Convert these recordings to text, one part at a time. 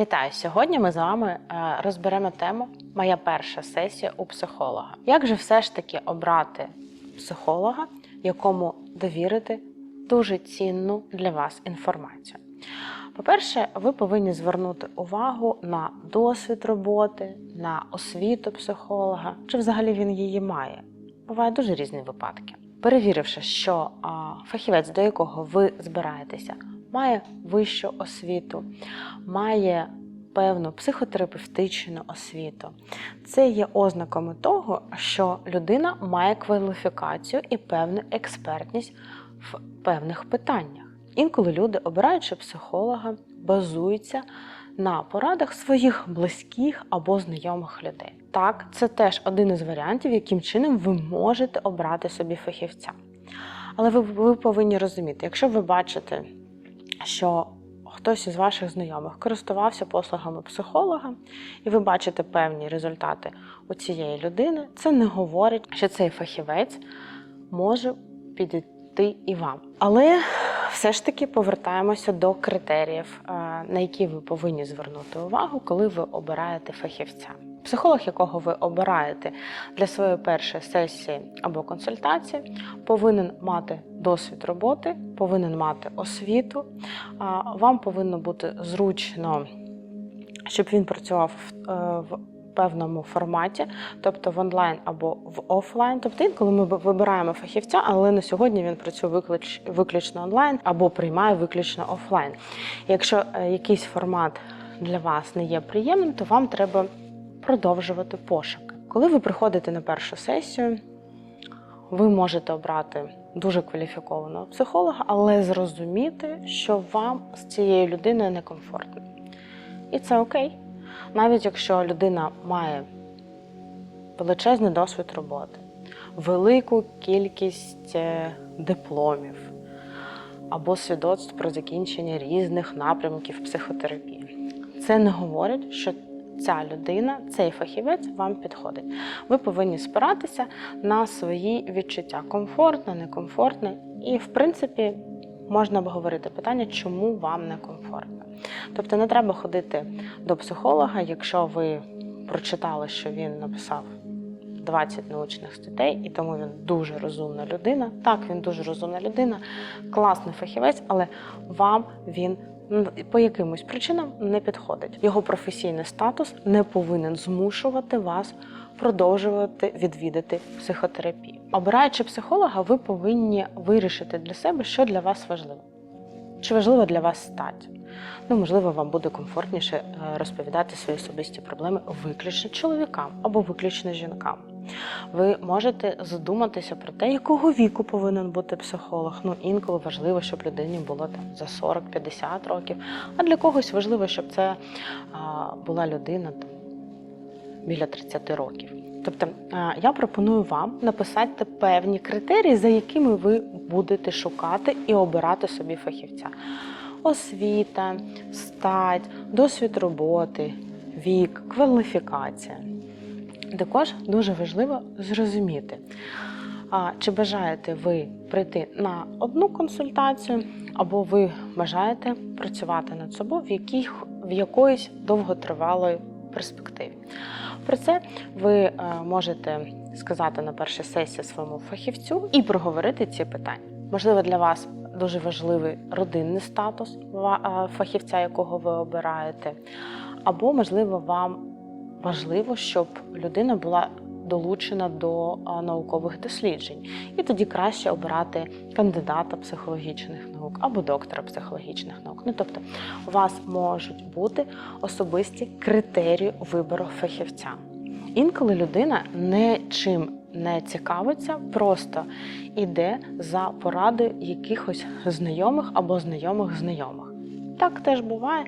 Вітаю! Сьогодні ми з вами е, розберемо тему Моя перша сесія у психолога. Як же все ж таки обрати психолога, якому довірити дуже цінну для вас інформацію? По-перше, ви повинні звернути увагу на досвід роботи, на освіту психолога, чи взагалі він її має. Бувають дуже різні випадки. Перевіривши, що фахівець, до якого ви збираєтеся, має вищу освіту, має певну психотерапевтичну освіту. Це є ознаками того, що людина має кваліфікацію і певну експертність в певних питаннях. Інколи люди, обираючи психолога, базуються на порадах своїх близьких або знайомих людей. Так, це теж один із варіантів, яким чином ви можете обрати собі фахівця. Але ви, ви повинні розуміти, якщо ви бачите, що хтось із ваших знайомих користувався послугами психолога, і ви бачите певні результати у цієї людини, це не говорить, що цей фахівець може підійти і вам. Але все ж таки повертаємося до критеріїв, е, на які ви повинні звернути увагу, коли ви обираєте фахівця. Психолог, якого ви обираєте для своєї першої сесії або консультації, повинен мати досвід роботи, повинен мати освіту. Вам повинно бути зручно, щоб він працював в- е, певному форматі, тобто в онлайн або в офлайн. Тобто інколи ми вибираємо фахівця, але на сьогодні він працює виключ, виключно онлайн або приймає виключно офлайн. Якщо е, якийсь формат для вас не є приємним, то вам треба продовжувати пошуки. Коли ви приходите на першу сесію, ви можете обрати дуже кваліфікованого психолога, але зрозуміти, що вам з цією людиною некомфортно. І це окей. Навіть якщо людина має величезний досвід роботи, велику кількість е, дипломів або свідоцтв про закінчення різних напрямків психотерапії. Це не говорить, що ця людина, цей фахівець вам підходить. Ви повинні спиратися на свої відчуття комфортно, некомфортно. І, в принципі, можна обговорити питання, чому вам некомфортно. Тобто не треба ходити до психолога, якщо ви прочитали, що він написав 20 научних статей, і тому він дуже розумна людина. Так, він дуже розумна людина, класний фахівець, але вам він по якимось причинам не підходить. Його професійний статус не повинен змушувати вас продовжувати відвідати психотерапію. Обираючи психолога, ви повинні вирішити для себе, що для вас важливо. Чи важлива для вас стать? Ну, можливо, вам буде комфортніше е, розповідати свої особисті проблеми виключно чоловікам або виключно жінкам. Ви можете задуматися про те, якого віку повинен бути психолог. Ну, інколи важливо, щоб людині було там за 40-50 років, а для когось важливо, щоб це а, була людина там, біля 30 років. Тобто я пропоную вам написати певні критерії, за якими ви будете шукати і обирати собі фахівця. Освіта, стать, досвід роботи, вік, кваліфікація. Також дуже важливо зрозуміти, чи бажаєте ви прийти на одну консультацію, або ви бажаєте працювати над собою в, яких, в якоїсь довготривалої перспективі. Про це ви е, можете сказати на першій сесії своєму фахівцю і проговорити ці питання. Можливо, для вас дуже важливий родинний статус е, фахівця, якого ви обираєте, або, можливо, вам важливо, щоб людина була долучена до наукових досліджень, і тоді краще обирати кандидата психологічних наук або доктора психологічних наук. Ну тобто, у вас можуть бути особисті критерії вибору фахівця. Інколи людина нічим не цікавиться, просто йде за порадою якихось знайомих або знайомих знайомих. Так теж буває,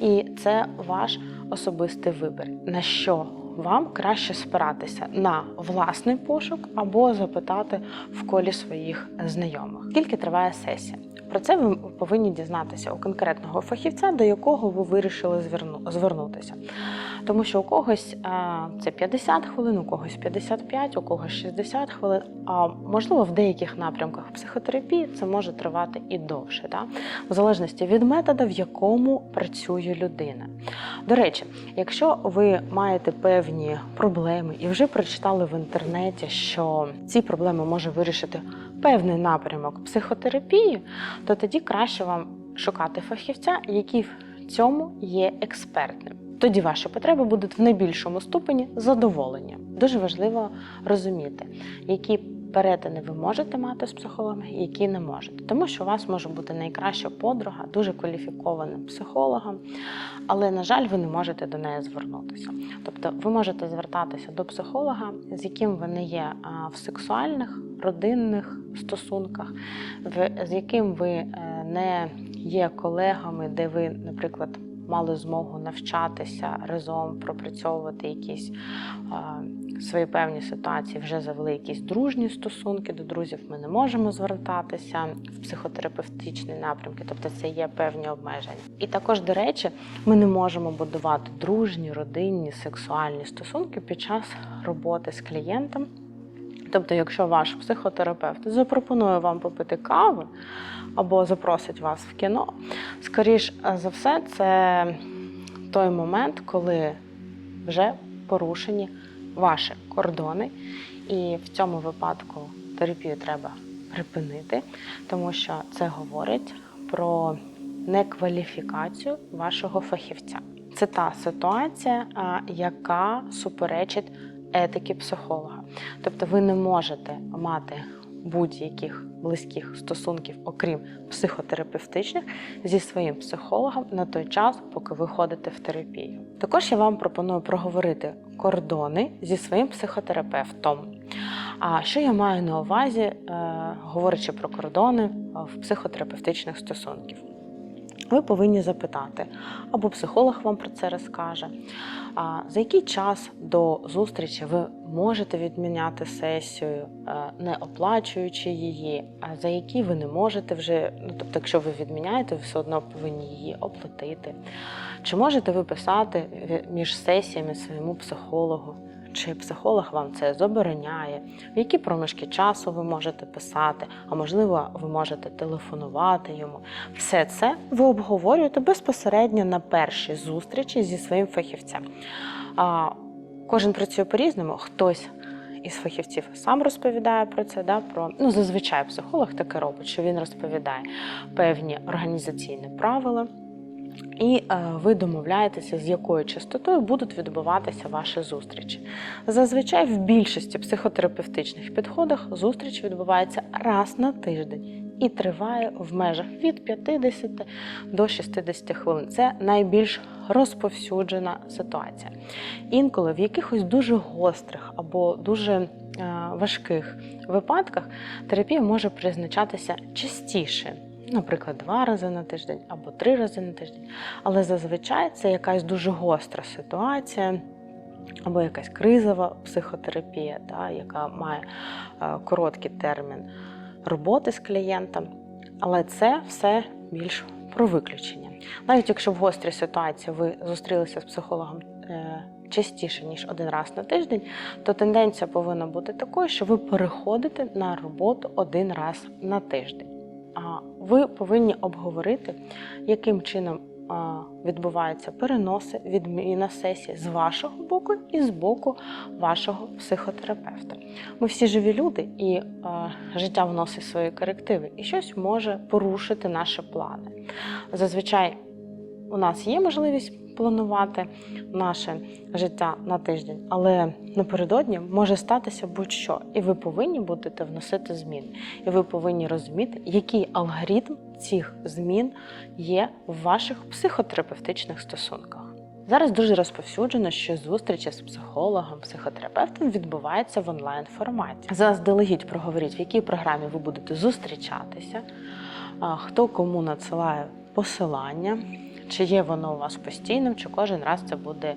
і це ваш особистий вибір, на що вам краще спиратися на власний пошук або запитати в колі своїх знайомих. Скільки триває сесія? Про це ви повинні дізнатися у конкретного фахівця, до якого ви вирішили звернутися. Тому що у когось а, це 50 хвилин, у когось 55, у когось 60 хвилин. А можливо, в деяких напрямках психотерапії це може тривати і довше, да? в залежності від методу, в якому працює людина. До речі, якщо ви маєте певні проблеми і вже прочитали в інтернеті, що ці проблеми може вирішити певний напрямок психотерапії, то тоді краще вам шукати фахівця, який в цьому є експертним. Тоді ваші потреби будуть в найбільшому ступені задоволення. Дуже важливо розуміти, які перетини ви можете мати з психологом, які не можете. Тому що у вас може бути найкраща подруга, дуже кваліфікованим психологом, але, на жаль, ви не можете до неї звернутися. Тобто, ви можете звертатися до психолога, з яким ви не є в сексуальних, родинних стосунках, з яким ви е, не є колегами, де ви, наприклад, мали змогу навчатися разом, пропрацьовувати якісь свої певні ситуації, вже завели якісь дружні стосунки. До друзів ми не можемо звертатися в психотерапевтичні напрямки, тобто це є певні обмеження. І також, до речі, ми не можемо будувати дружні, родинні, сексуальні стосунки під час роботи з клієнтом. Тобто, якщо ваш психотерапевт запропонує вам попити кави або запросить вас в кіно, скоріш за все, це той момент, коли вже порушені ваші кордони, і в цьому випадку терапію треба припинити, тому що це говорить про некваліфікацію вашого фахівця. Це та ситуація, яка суперечить етики психолога. Тобто ви не можете мати будь-яких близьких стосунків, окрім психотерапевтичних, зі своїм психологом на той час, поки ви ходите в терапію. Також я вам пропоную проговорити кордони зі своїм психотерапевтом. А що я маю на увазі, е, говорячи про кордони е, в психотерапевтичних стосунків? Ви повинні запитати, або психолог вам про це розкаже. За який час до зустрічі ви можете відміняти сесію, е, не оплачуючи її, а за які ви не можете вже, ну тобто, якщо ви відміняєте, ви все одно повинні її оплатити. Чи можете ви писати між сесіями своєму психологу? Чи психолог вам це забороняє? В які проміжки часу ви можете писати, а можливо, ви можете телефонувати йому. Все це ви обговорюєте безпосередньо на першій зустрічі зі своїм фахівцем. А, кожен працює по-різному, хтось із фахівців сам розповідає про це. Да, про, ну, зазвичай психолог таке робить, що він розповідає певні організаційні правила. І е, ви домовляєтеся, з якою частотою будуть відбуватися ваші зустрічі. Зазвичай в більшості психотерапевтичних підходах зустріч відбувається раз на тиждень і триває в межах від 50 до 60 хвилин. Це найбільш розповсюджена ситуація. Інколи в якихось дуже гострих або дуже е, важких випадках терапія може призначатися частіше. Наприклад, два рази на тиждень або три рази на тиждень. Але зазвичай це якась дуже гостра ситуація, або якась кризова психотерапія, да, яка має е, короткий термін роботи з клієнтом. Але це все більш про виключення. Навіть якщо в гострій ситуації ви зустрілися з психологом е, частіше, ніж один раз на тиждень, то тенденція повинна бути такою, що ви переходите на роботу один раз на тиждень. Ви повинні обговорити, яким чином відбуваються переноси, відміна сесії з вашого боку і з боку вашого психотерапевта. Ми всі живі люди, і життя вносить свої корективи, і щось може порушити наші плани. Зазвичай у нас є можливість планувати наше життя на тиждень, але напередодні може статися будь-що, і ви повинні будете вносити зміни. І ви повинні розуміти, який алгоритм цих змін є в ваших психотерапевтичних стосунках. Зараз дуже розповсюджено, що зустрічі з психологом, психотерапевтом відбуваються в онлайн форматі. Заздалегідь проговоріть, в якій програмі ви будете зустрічатися, хто кому надсилає посилання, чи є воно у вас постійним, чи кожен раз це буде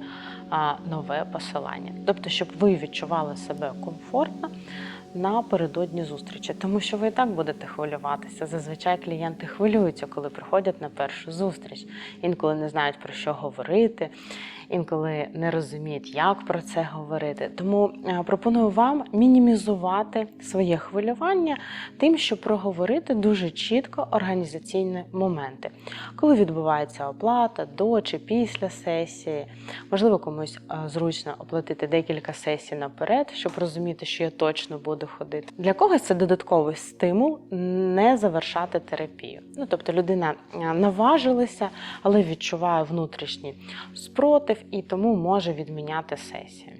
нове посилання. Тобто, щоб ви відчували себе комфортно напередодні зустрічі, тому що ви і так будете хвилюватися. Зазвичай клієнти хвилюються, коли приходять на першу зустріч. Інколи не знають про що говорити, інколи не розуміють, як про це говорити. Тому е, пропоную вам мінімізувати своє хвилювання тим, щоб проговорити дуже чітко організаційні моменти, коли відбувається оплата до чи після сесії. Можливо, комусь е, зручно оплатити декілька сесій наперед, щоб розуміти, що я точно буду ходити. Для когось це додатковий стимул не завершати терапію. Ну тобто людина е, наважилася, але відчуває внутрішній спротив і тому може відміняти сесію.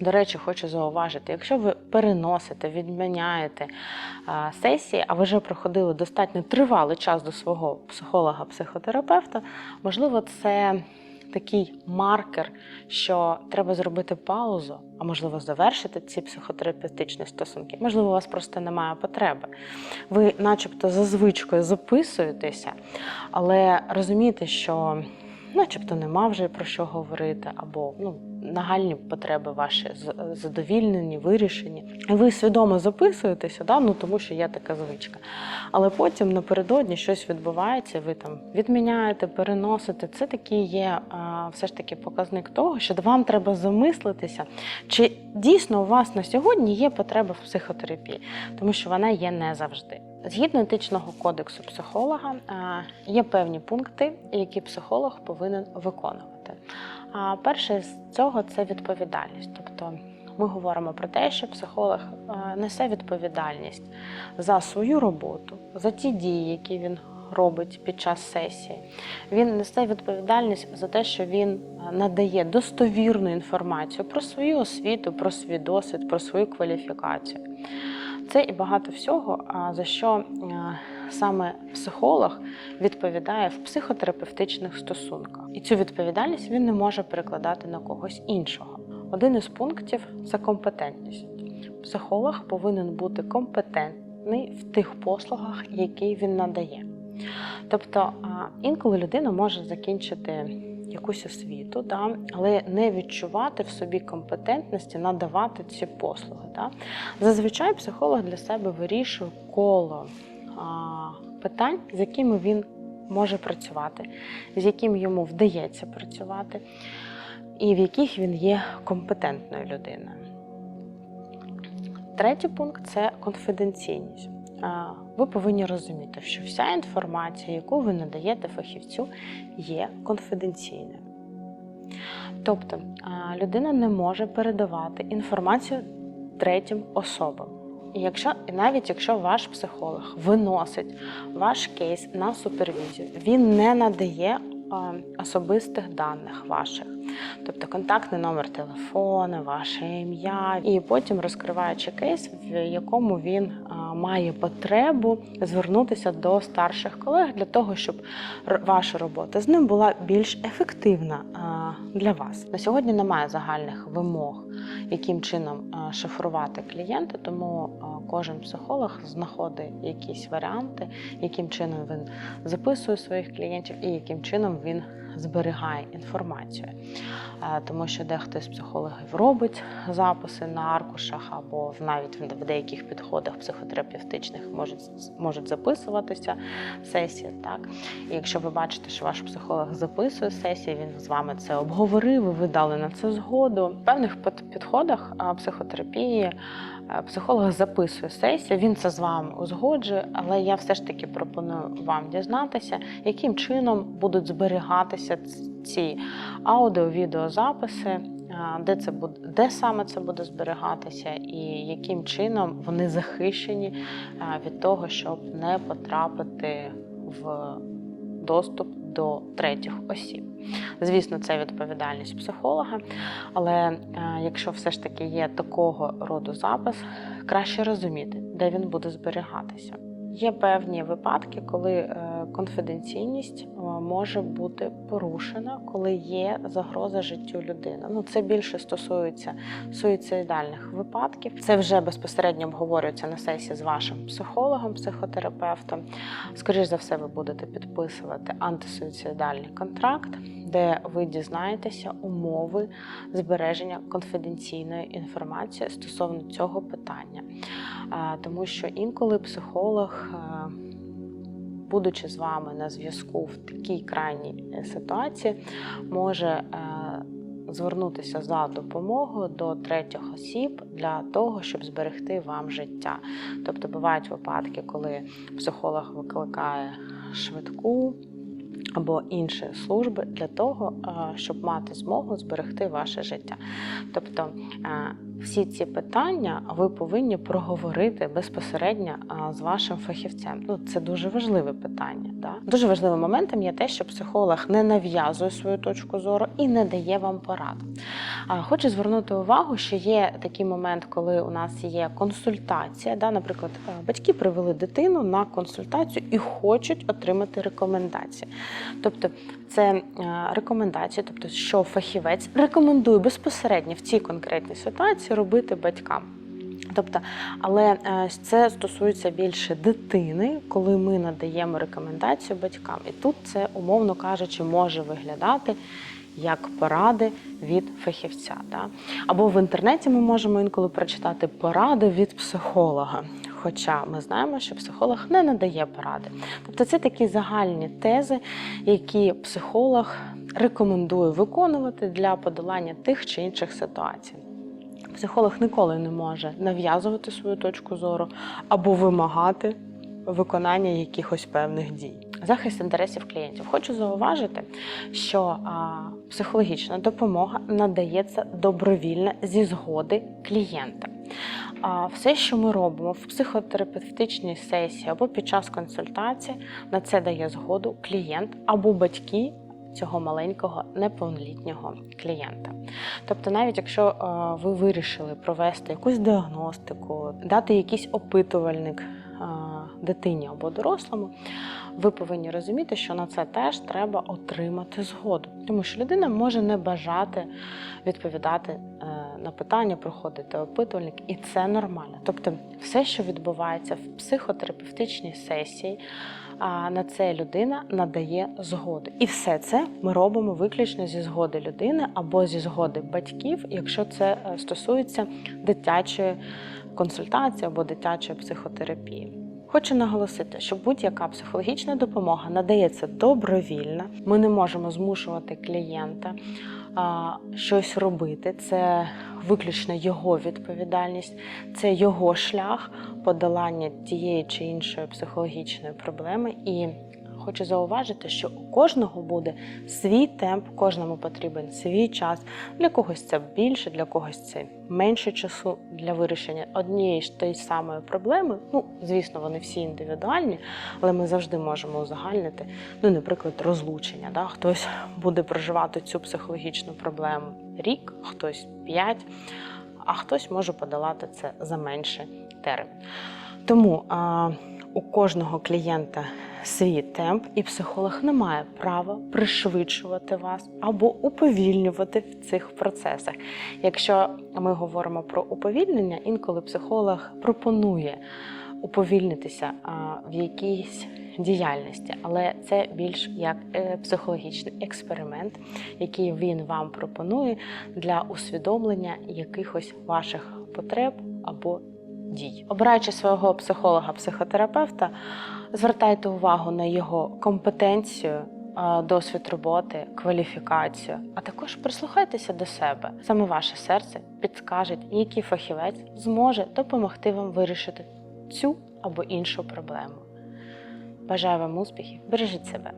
До речі, хочу зауважити, якщо ви переносите, відміняєте а, сесії, а ви вже проходили достатньо тривалий час до свого психолога-психотерапевта, можливо, це такий маркер, що треба зробити паузу, а можливо, завершити ці психотерапевтичні стосунки. Можливо, у вас просто немає потреби. Ви, начебто, за звичкою записуєтеся, але розумієте, що начебто нема вже про що говорити, або ну, нагальні потреби ваші задовільнені, вирішені. І ви свідомо записуєтеся, да? ну, тому що є така звичка. Але потім напередодні щось відбувається, ви там відміняєте, переносите. Це такий є все ж таки показник того, що вам треба замислитися, чи дійсно у вас на сьогодні є потреба в психотерапії, тому що вона є не завжди. Згідно етичного кодексу психолога, є певні пункти, які психолог повинен виконувати. Перше з цього це відповідальність. Тобто ми говоримо про те, що психолог е, несе відповідальність за свою роботу, за ті дії, які він робить під час сесії. Він несе відповідальність за те, що він е, надає достовірну інформацію про свою освіту, про свій досвід, про свою кваліфікацію. Це і багато всього, за що е, саме психолог відповідає в психотерапевтичних стосунках. І цю відповідальність він не може перекладати на когось іншого. Один із пунктів це компетентність. Психолог повинен бути компетентний в тих послугах, які він надає. Тобто інколи людина може закінчити якусь освіту, да, але не відчувати в собі компетентності надавати ці послуги. Да. Зазвичай психолог для себе вирішує коло а, питань, з якими він може працювати, з яким йому вдається працювати, і в яких він є компетентною людиною. Третій пункт це конфіденційність. Ви повинні розуміти, що вся інформація, яку ви надаєте фахівцю, є конфіденційною. Тобто людина не може передавати інформацію третім особам. І якщо, навіть якщо ваш психолог виносить ваш кейс на супервізію, він не надає особистих даних ваших, тобто контактний номер телефону, ваше ім'я, і потім розкриваючи кейс, в якому він має потребу звернутися до старших колег для того, щоб ваша робота з ним була більш ефективна для вас. На сьогодні немає загальних вимог, яким чином шифрувати клієнта, тому кожен психолог знаходить якісь варіанти, яким чином він записує своїх клієнтів і яким чином він зберігає інформацію. Е, Тому що дехто з психологів робить записи на аркушах, або навіть в деяких підходах психотерапевтичних можуть, можуть записуватися сесії. Так? І якщо ви бачите, що ваш психолог записує сесії, він з вами це обговорив, ви дали на це згоду. В певних підходах психотерапії е, психолог записує сесію, він це з вами узгоджує, але я все ж таки пропоную вам дізнатися, яким чином будуть зберігатися ц- ці аудіо-відеозаписи, де це буде, де саме це буде зберігатися, і яким чином вони захищені від того, щоб не потрапити в доступ до третіх осіб. Звісно, це відповідальність психолога, але е, якщо все ж таки є такого роду запис, краще розуміти, де він буде зберігатися. Є певні випадки, коли е, конфіденційність може бути порушена, коли є загроза життю людини. Ну це більше стосується суїцидальних випадків. Це вже безпосередньо обговорюється на сесії з вашим психологом, психотерапевтом. Скоріше за все, ви будете підписувати антисуїцидальний контракт, де ви дізнаєтеся умови збереження конфіденційної інформації стосовно цього питання. Тому що інколи психолог, а, будучи з вами на зв'язку в такій крайній е, ситуації, може е, звернутися за допомогою до третіх осіб для того, щоб зберегти вам життя. Тобто бувають випадки, коли психолог викликає швидку або інші служби для того, е, щоб мати змогу зберегти ваше життя. Тобто всі ці питання ви повинні проговорити безпосередньо з вашим фахівцем. Ну, це дуже важливе питання. Да? Дуже важливим моментом є те, що психолог не нав'язує свою точку зору і не дає вам порад. Хочу звернути увагу, що є такий момент, коли у нас є консультація. Да? Наприклад, е, батьки привели дитину на консультацію і хочуть отримати рекомендації. Тобто, це е, рекомендації, тобто, що фахівець рекомендує безпосередньо в цій конкретній ситуації робити батькам. Тобто, але е, це стосується більше дитини, коли ми надаємо рекомендацію батькам. І тут це, умовно кажучи, може виглядати як поради від фахівця. Да? Або в інтернеті ми можемо інколи прочитати поради від психолога. Хоча ми знаємо, що психолог не надає поради. Тобто це такі загальні тези, які психолог рекомендує виконувати для подолання тих чи інших ситуацій. Психолог ніколи не може нав'язувати свою точку зору або вимагати виконання якихось певних дій. Захист інтересів клієнтів. Хочу зауважити, що а, психологічна допомога надається добровільно зі згоди клієнта. А все, що ми робимо в психотерапевтичній сесії або під час консультації, на це дає згоду клієнт або батьки цього маленького неповнолітнього клієнта. Тобто, навіть якщо е, ви вирішили провести якусь діагностику, дати якийсь опитувальник е, дитині або дорослому, ви повинні розуміти, що на це теж треба отримати згоду, тому що людина може не бажати відповідати е, на питання, проходити опитувальник, і це нормально. Тобто, все, що відбувається в психотерапевтичній сесії, на це людина надає згоду. І все це ми робимо виключно зі згоди людини або зі згоди батьків, якщо це е, стосується дитячої консультації або дитячої психотерапії. Хочу наголосити, що будь-яка психологічна допомога надається добровільно. Ми не можемо змушувати клієнта щось робити. Це виключно його відповідальність, це його шлях подолання тієї чи іншої психологічної проблеми. І хочу зауважити, що у кожного буде свій темп, кожному потрібен свій час. Для когось це більше, для когось це менше часу для вирішення однієї ж тієї самої проблеми. Ну, звісно, вони всі індивідуальні, але ми завжди можемо узагальнити. Ну, наприклад, розлучення. Да? Хтось буде проживати цю психологічну проблему рік, хтось п'ять, а хтось може подолати це за менший термін. Тому а, у кожного клієнта свій темп, і психолог не має права пришвидшувати вас або уповільнювати в цих процесах. Якщо ми говоримо про уповільнення, інколи психолог пропонує уповільнитися в якійсь діяльності, але це більш як е, психологічний експеримент, який він вам пропонує для усвідомлення якихось ваших потреб або дій. Обираючи свого психолога-психотерапевта, звертайте увагу на його компетенцію. Досвід роботи, кваліфікацію, а також прислухайтеся до себе. Саме ваше серце підскаже, який фахівець зможе допомогти вам вирішити цю або іншу проблему. Бажаю вам успіхів, бережіть себе.